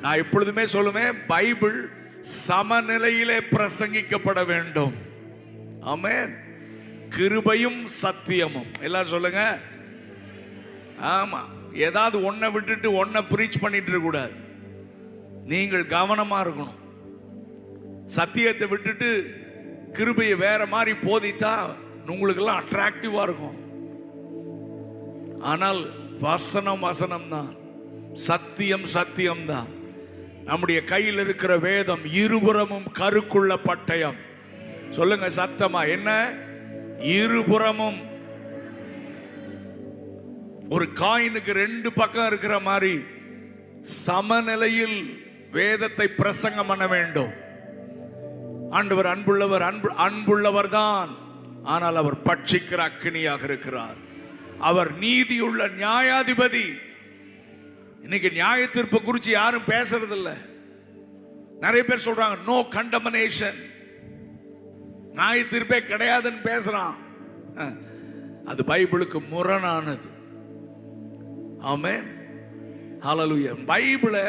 நான் எப்பொழுதுமே சொல்லுவேன் பைபிள் சமநிலையிலே பிரசங்கிக்கப்பட வேண்டும். ஆமேன். கிருபையும் சத்தியமும். எல்லாரும் சொல்லுங்க. ஆமா. ஏதாவது ஒன்றை விட்டுட்டு ஒன்றை ப்ரீச் பண்ணிட்டு இருக்கக்கூடாது நீங்கள் கவனமா இருக்கணும். சத்தியத்தை விட்டுட்டு கிருபையை வேற மாதிரி போதித்தா உங்களுக்கெல்லாம் அட்ராக்டிவா இருக்கும். ஆனால் வசனம் வசனம் தான் சத்தியம் சத்தியம் தான் நம்முடைய கையில் இருக்கிற வேதம் இருபுறமும் கருக்குள்ள பட்டயம். சொல்லுங்க சத்தமா என்ன? இருபுறமும். ஒரு காயினுக்கு ரெண்டு பக்கம் இருக்கிற மாதிரி சமநிலையில் வேதத்தை பிரசங்கம் பண்ண வேண்டும். ஆண்டவர் அன்புள்ளவர் அன்பு அன்புள்ளவர் தான் ஆனால் அவர் பட்சிக்கிற அக்கினியாக இருக்கிறார். அவர் நீதியுள்ள நியாயாதிபதி. இன்னைக்கு நியாய தீர்ப்பு குறித்து யாரும் பேசுறது இல்லை நிறைய பேர் சொல்றாங்க நோ கண்டமனேஷன் நியாய தீர்ப்பே கிடையாதுன்னு பேசுறான். அது பைபிளுக்கு முரணானது. ஆமே ஹலலுய பைபிளை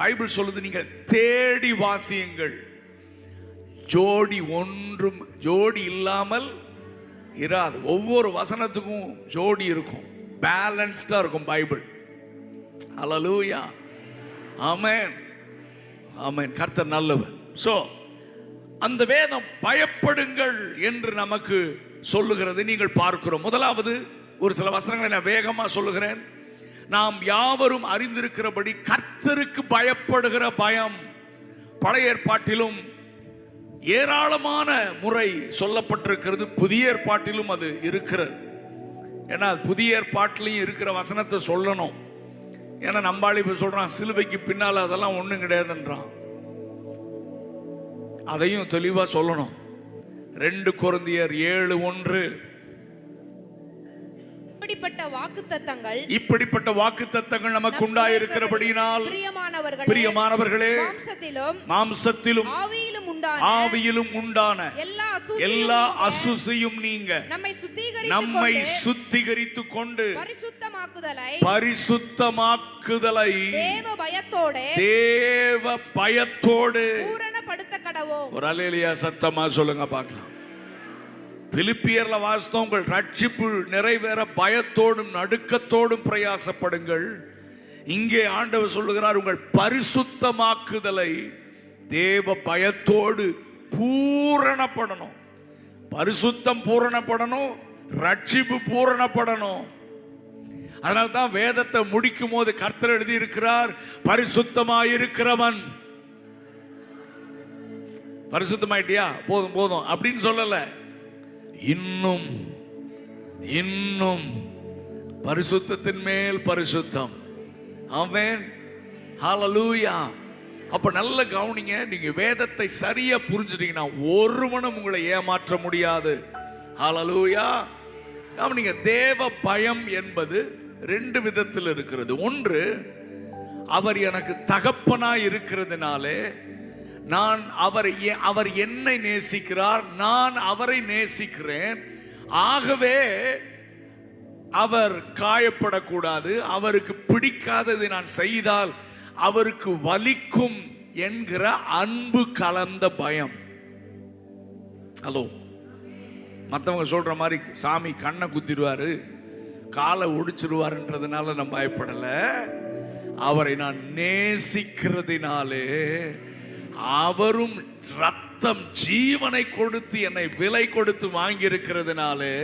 பைபிள் சொல்லுது நீங்கள் தேடி வாசியுங்கள். ஜோடி ஒன்றும் ஜோடி இல்லாமல் இராது. ஒவ்வொரு வசனத்துக்கும் ஜோடி இருக்கும். பேலன்ஸ்டாக இருக்கும் பைபிள். அலலூயா ஆமேன் ஆமேன் கர்த்தர் நல்லவர். ஸோ அந்த வேதம் பயப்படுங்கள் என்று நமக்கு சொல்லுகிறது. நீங்கள் பார்க்கிறோம். முதலாவது ஒரு சில வசனங்களை நான் வேகமா சொல்லுகிறேன். நாம் யாவரும் அறிந்திருக்கிறபடி கர்த்தருக்கு பயப்படுகிற பயம். பழைய ஏற்பாட்டிலும் ஏராளமான முறை சொல்லப்பட்டிருக்கிறது. புதிய ஏற்பாட்டிலும் அது இருக்கிறது. ஏன்னா புதிய ஏற்பாட்டிலையும் இருக்கிற வசனத்தை சொல்லணும். ஏன்னா நம்பாளி இப்ப சொல்றான் சிலுவைக்கு பின்னால் அதெல்லாம் ஒண்ணும் கிடையாதுன்றான். அதையும் தெளிவா சொல்லணும். ரெண்டு குருந்தியர் ஏழு ஒன்று. இப்படிப்பட்ட வாக்கு தத்தங்கள் நமக்கு உண்டாயிருக்கிறபடியினால் பிரியமானவர்களே பிரியமானவர்களே மாம்சத்திலும் மாம்சத்திலும் ஆவியிலும் உண்டான ஆவியிலும் உண்டான எல்லா எல்லா அசுசியும் நீங்க. நம்மை சுத்திகரித்துக் நம்மை சுத்திகரித்து கொண்டு பரிசுத்தமாக்குதலை பரிசுத்தமாக்குதலை தேவ பயத்தோட தேவ பயத்தோடு பூரணப்படுத்த கடவோம் ஒரு அலையிலியா சத்தமா சொல்லுங்க பார்க்கலாம். பிலிப்பியர்ல வாசித்தோம் உங்கள் ரட்சிப்பு நிறைவேற பயத்தோடும் நடுக்கத்தோடும் பிரயாசப்படுங்கள். இங்கே ஆண்டவர் சொல்லுகிறார் உங்கள் பரிசுத்தமாக்குதலை தேவ பயத்தோடு பூரணப்படணும். பரிசுத்தம் பூரணப்படணும் ரட்சிப்பு பூரணப்படணும். அதனால தான் வேதத்தை முடிக்கும் போது கர்த்தர் எழுதி இருக்கிறார் பரிசுத்தமாயிருக்கிறவன். பரிசுத்தமாயிட்டியா? போதும் போதும். அப்படின்னு சொல்லல. இன்னும் இன்னும் பரிசுத்தத்தின் மேல் பரிசுத்தம். அவன் ஹாலலூயா அப்ப நல்ல கவனிங்க நீங்க வேதத்தை சரியா புரிஞ்சுட்டீங்கன்னா ஒருவனும் உங்களை ஏமாற்ற முடியாது. ஹாலலூயா கவனிங்க தேவ பயம் என்பது ரெண்டு விதத்தில் இருக்கிறது. ஒன்று அவர் எனக்கு தகப்பனாய் இருக்கிறதுனாலே நான் அவர் அவர் என்னை நேசிக்கிறார் நான் அவரை நேசிக்கிறேன். ஆகவே அவர் காயப்படக்கூடாது அவருக்கு பிடிக்காததை நான் செய்தால் அவருக்கு வலிக்கும் என்கிற அன்பு கலந்த பயம். ஹலோ மற்றவங்க சொல்ற மாதிரி சாமி கண்ணை குத்திடுவாரு. காலை ஒடிச்சிருவாருன்றதுனால நான் பயப்படலை. அவரை நான் நேசிக்கிறதினாலே அவரும் ரத்தம் ஜீவனை கொடுத்து என்னை விலை கொடுத்து வாங்கி இருக்கிறதுனாலே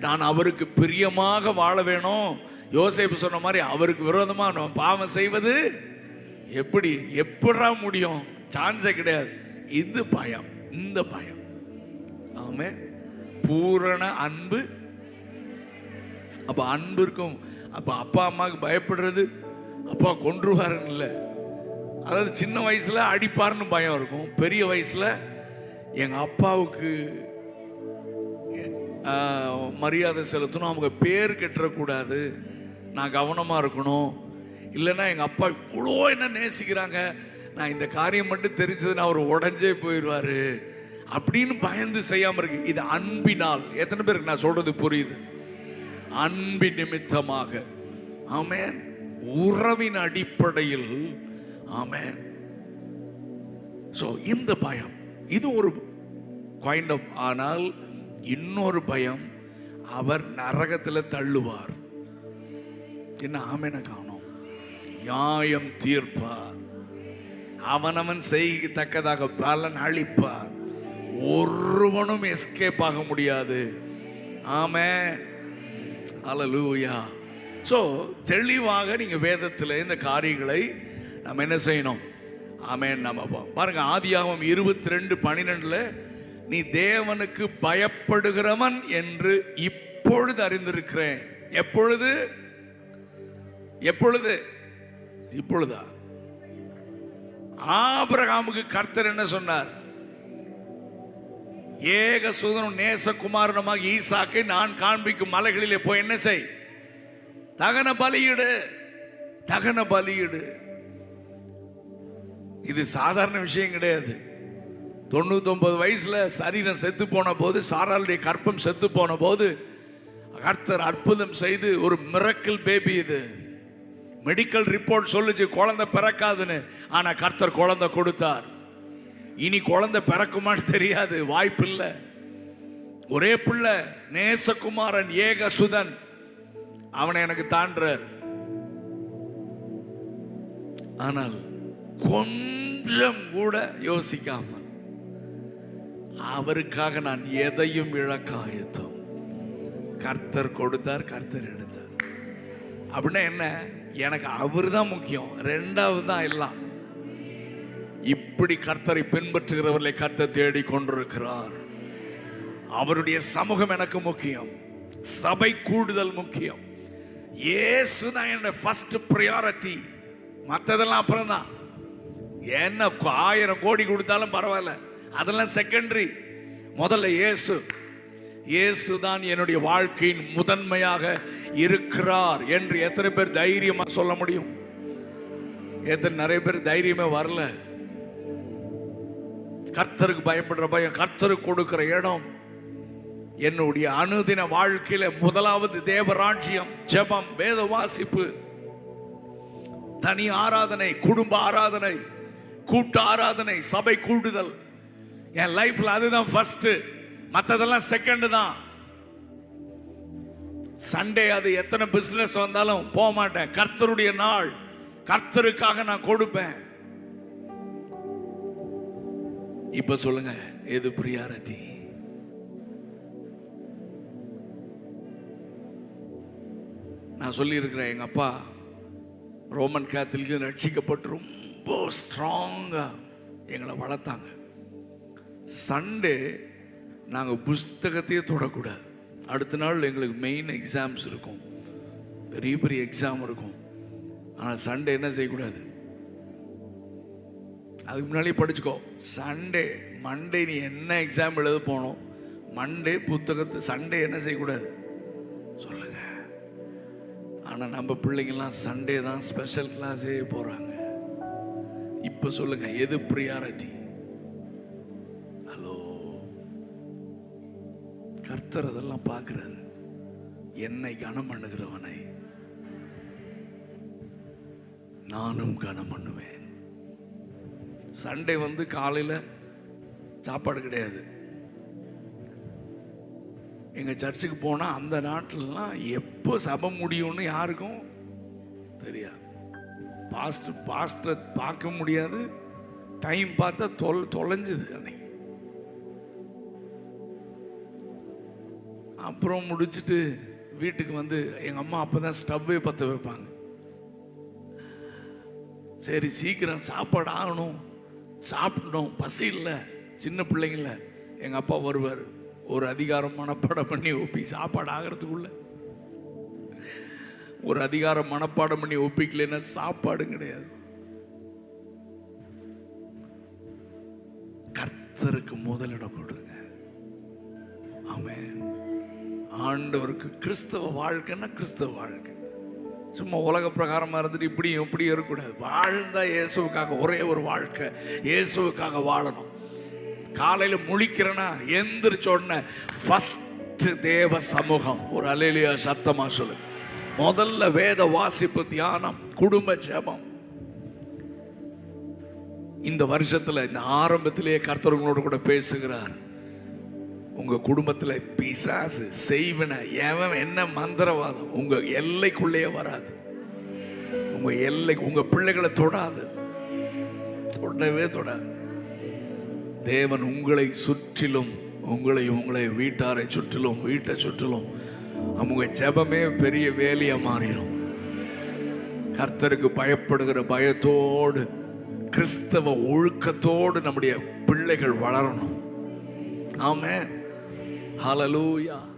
நான் அவருக்கு பிரியமாக வாழ வேணும். யோசேப்பு சொன்ன மாதிரி அவருக்கு விரோதமாக நான் பாவம் செய்வது எப்படி? எப்படா முடியும்? சான்ஸே கிடையாது. இது பயம் இந்த பயம். ஆமே பூரண அன்பு அப்போ அன்பு இருக்கும். அப்போ அப்பா அம்மாவுக்கு பயப்படுறது அப்பா கொன்றுவாருன்னு இல்லை அதாவது சின்ன வயசில் அடிப்பாருன்னு பயம் இருக்கும். பெரிய வயசில் எங்கள் அப்பாவுக்கு மரியாதை செலுத்தணும். அவங்க பேர் கெட்டுறக்கூடாது. நான் கவனமாக இருக்கணும். இல்லைன்னா எங்கள் அப்பா இவ்வளோ என்ன நேசிக்கிறாங்க. நான் இந்த காரியம் மட்டும் தெரிஞ்சதுன்னா அவர் உடஞ்சே போயிடுவாரு. அப்படின்னு பயந்து செய்யாமல் இருக்கு. இது அன்பினால். எத்தனை பேருக்கு நான் சொல்கிறது புரியுது? அன்பின் நிமித்தமாக. ஆமேன். உறவின் அடிப்படையில். ஆமேன். ஸோ இந்த பயம். இது ஒரு கைண்ட் ஆஃப் ஆனால் இன்னொரு பயம். அவர் நரகத்தில் தள்ளுவார். என்ன ஆமேன காணும்? நியாயம் தீர்ப்பார். அவனவன் செய்யத்தக்கதாக பலன் அளிப்பார். ஒருவனும் எஸ்கேப் ஆக முடியாது. ஆமேன். அலலூயா ஸோ தெளிவாக நீங்கள் வேதத்தில் இந்த காரியங்களை நம்ம என்ன செய்யணும்? ஆமேன் நம்ம பாருங்க ஆதியாகவும் இருபத்தி ரெண்டு பன்னிரெண்டில் நீ தேவனுக்கு பயப்படுகிறவன் என்று இப்பொழுது அறிந்திருக்கிறேன். எப்பொழுது? எப்பொழுது? இப்பொழுதா? ஆபிரகாமுக்கு கர்த்தர் என்ன சொன்னார்? ஏக சுதனும் நேசகுமாரனுமாக ஈசாக்கை நான் காண்பிக்கும் மலைகளிலே போய் என்ன செய்? தகன பலியிடு. தகன பலியிடு. இது சாதாரண விஷயம் கிடையாது. தொண்ணூத்தொன்பது வயசுல சரீரம் செத்து போன போது சாராளுடைய கற்பம் செத்து போன போது கர்த்தர் அற்புதம் செய்து ஒரு மிரக்கல் பேபி இது. மெடிக்கல் ரிப்போர்ட் சொல்லுச்சு குழந்தை பிறக்காதுன்னு. ஆனா கர்த்தர் குழந்தை கொடுத்தார். இனி குழந்தை பிறக்குமான்னு தெரியாது வாய்ப்பில்லை. ஒரே பிள்ளை நேசகுமாரன் ஏகசுதன். அவனை எனக்கு தாண்டுறார். ஆனால் கொஞ்சம் கூட யோசிக்காம அவருக்காக நான் எதையும் இழக்க ஆயத்தம் கர்த்தர் கொடுத்தார் கர்த்தர் எடுத்தார். அப்படின்னா என்ன? எனக்கு அவர் தான் முக்கியம். ரெண்டாவது தான் எல்லாம். இப்படி கர்த்தரை பின்பற்றுகிறவர்களை கர்த்தர் தேடி கொண்டிருக்கிறார் அவருடைய சமூகம் எனக்கு முக்கியம். சபை கூடுதல் முக்கியம். ஏசு தான் என்னோட ஃபர்ஸ்ட் ப்ரியாரிட்டி மற்றதெல்லாம் அப்புறம் தான் என்ன ஆயிரம் கோடி கொடுத்தாலும் பரவாயில்ல. அதெல்லாம் செகண்டரி முதல்ல இயேசு. இயேசு தான் என்னுடைய வாழ்க்கையின் முதன்மையாக இருக்கிறார் என்று எத்தனை பேர் தைரியமா சொல்ல முடியும்? எத்தனை நிறைய பேர் தைரியமே வரல. கர்த்தருக்கு பயப்படுற பயம் கர்த்தருக்கு கொடுக்கிற இடம். என்னுடைய அனுதின வாழ்க்கையில முதலாவது தேவராட்சியம் ஜெபம் வேத வாசிப்பு. தனி ஆராதனை குடும்ப ஆராதனை கூட்டு ஆராதனை சபை கூடுதல். என் லைஃப்ல அதுதான் ஃபர்ஸ்ட் மற்றதெல்லாம் செகண்ட் தான். சண்டே அது எத்தனை பிசினஸ் வந்தாலும் போக மாட்டேன். கர்த்தருடைய நாள். கர்த்தருக்காக நான் கொடுப்பேன். இப்ப சொல்லுங்க எது பிரியாரிட்டி நான் சொல்லியிருக்கிறேன் எங்கள் அப்பா ரோமன் கேத்தலிக்கு ரட்சிக்கப்பட்டு ரொம்ப ஸ்ட்ராங்காக எங்களை வளர்த்தாங்க. சண்டே நாங்கள் புஸ்தகத்தையே தொடக்கூடாது. அடுத்த நாள் எங்களுக்கு மெயின் எக்ஸாம்ஸ் இருக்கும். பெரிய பெரிய எக்ஸாம் இருக்கும். ஆனால் சண்டே என்ன செய்யக்கூடாது? அதுக்கு முன்னாடியே படிச்சுக்கோ. சண்டே மண்டே நீ என்ன எக்ஸாம் எழுத போனோம் மண்டே புத்தகத்தை சண்டே என்ன செய்யக்கூடாது? சொல்லுங்க. ஆனால் நம்ம பிள்ளைங்கள்லாம் சண்டே தான் ஸ்பெஷல் கிளாஸே போகிறாங்க இப்போ சொல்லுங்க எது ப்ரியாரிட்டி ஹலோ கர்த்தர் அதெல்லாம் பார்க்குறாரு. என்னை கனம் பண்ணுகிறவனை நானும் கனம் பண்ணுவேன். சண்டே வந்து காலையில் சாப்பாடு கிடையாது. எங்கள் சர்ச்சுக்கு போனால் அந்த நாட்டிலலாம் எப்போ சபை முடியும்னு யாருக்கும் தெரியாது. பாஸ்ட் பாஸ்டரை பார்க்க முடியாது. டைம் பார்த்தா தொல் தொலைஞ்சுது அன்னைக்கு. அப்புறம் முடிச்சுட்டு வீட்டுக்கு வந்து எங்கள் அம்மா அப்போ தான் ஸ்டவ்வே பற்ற வைப்பாங்க. சரி சீக்கிரம் சாப்பாடு ஆகணும். சாப்பிடணும். பசி இல்லை. சின்ன பிள்ளைங்கள எங்கள் அப்பா வருவார். ஒரு அதிகாரம் மனப்பாடம் பண்ணி ஒப்பி சாப்பாடு ஆகிறதுக்குள்ள. ஒரு அதிகாரம் மனப்பாடம் பண்ணி ஒப்பிக்கலைன்னா சாப்பாடும் கிடையாது. கர்த்தருக்கு முதலிடம் கொடுங்க. ஆமே ஆண்டவருக்கு கிறிஸ்தவ வாழ்க்கைன்னா கிறிஸ்தவ வாழ்க்கை. சும்மா உலக பிரகாரமாக இருந்துட்டு இப்படியும் இப்படியும் இருக்கக்கூடாது. வாழ்ந்தா இயேசுவுக்காக ஒரே ஒரு வாழ்க்கை. இயேசுவுக்காக வாழணும். காலையில முழிக்கிறேன்னா எந்திரிச்ச உடனே ஃபர்ஸ்ட் தேவ சமூகம். ஒரு அலையிலியா சத்தமா சொல்லு. முதல்ல வேத வாசிப்பு தியானம் குடும்ப ஜெபம். இந்த வருஷத்துல இந்த ஆரம்பத்திலேயே கர்த்தர் கூட பேசுகிறார். உங்கள் குடும்பத்தில் பிசாசு செய்வன எவன் என்ன மந்திரவாதம் உங்கள் எல்லைக்குள்ளேயே வராது. உங்கள் எல்லை உங்கள் பிள்ளைகளை தொடாது. தொடவே தொடாது. தேவன் உங்களை சுற்றிலும் உங்களை உங்களை வீட்டாரை சுற்றிலும் வீட்டை சுற்றிலும் அவங்க ஜபமே பெரிய வேலையாக மாறிடும் கர்த்தருக்கு பயப்படுகிற பயத்தோடு கிறிஸ்தவ ஒழுக்கத்தோடு நம்முடைய பிள்ளைகள் வளரணும். ஆமாம் Hallelujah.